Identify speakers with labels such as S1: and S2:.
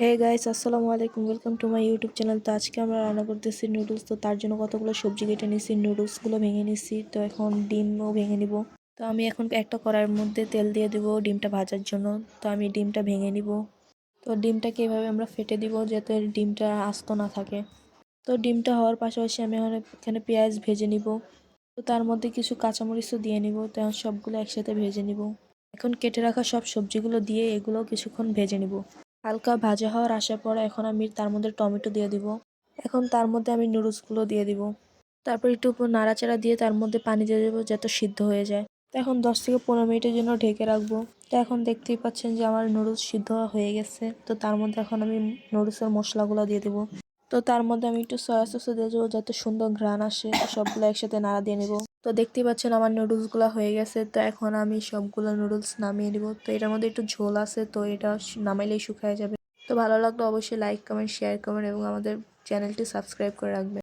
S1: হে guys আসসালামু আলাইকুম। Welcome to my YouTube channel তো আজকে আমরা রান্না করতেছি নুডলস তো তার জন্য কতগুলো সবজি কেটে নিছি নুডলসগুলো ভেঙে নিছি। তো এখন ডিমও ভেঙে নিব। তো আমি এখন একটা কড়াইয়ের মধ্যে তেল দিয়ে দিব ডিমটা ভাজার জন্য। তো আমি ডিমটা ভেঙে নিব। তো ডিমটাকে এভাবে আমরা ফেটে দিব যাতে ডিমটা আস্ত না থাকে। তো ডিমটা হওয়ার পাশাপাশি আমি এখন পেঁয়াজ ভেজে নিব। তো তার মধ্যে কিছু কাঁচামরিচও দিয়ে নিব। তো সবগুলো একসাথে ভেজে নিব। এখন কেটে রাখা সব সবজিগুলো দিয়ে এগুলো কিছুক্ষণ ভেজে নিব। হালকা ভাজা হওয়ার আসার পর এখন আমি তার মধ্যে টমেটো দিয়ে দিব। এখন তার মধ্যে আমি নুডলসগুলো দিয়ে দিব। তারপর একটু নাড়াচাড়া দিয়ে তার মধ্যে পানি দিয়ে দেবো যাতে সিদ্ধ হয়ে যায়। তো এখন দশ থেকে পনেরো মিনিটের জন্য ঢেকে রাখব। তো এখন দেখতেই পাচ্ছেন যে আমার নুডলস সিদ্ধ হয়ে গেছে। তো তার মধ্যে এখন আমি নুডলসের মশলাগুলো দিয়ে দেবো। তো তার মধ্যে আমি একটু সয়া সসও দিয়ে দেবো যাতে সুন্দর ঘ্রাণ আসে। সবগুলো একসাথে নাড়া দিয়ে নেব। তো দেখতেই পাচ্ছেন আমার নুডলসগুলো হয়ে গেছে। তো এখন আমি সবগুলো নুডলস নামিয়ে নেব। তো এটার মধ্যে একটু ঝোল আছে, তো এটা নামাইলেই শুকায় যাবে। তো ভালো লাগলে অবশ্যই লাইক কমেন্ট শেয়ার করবেন এবং আমাদের চ্যানেলটি সাবস্ক্রাইব করে রাখবেন।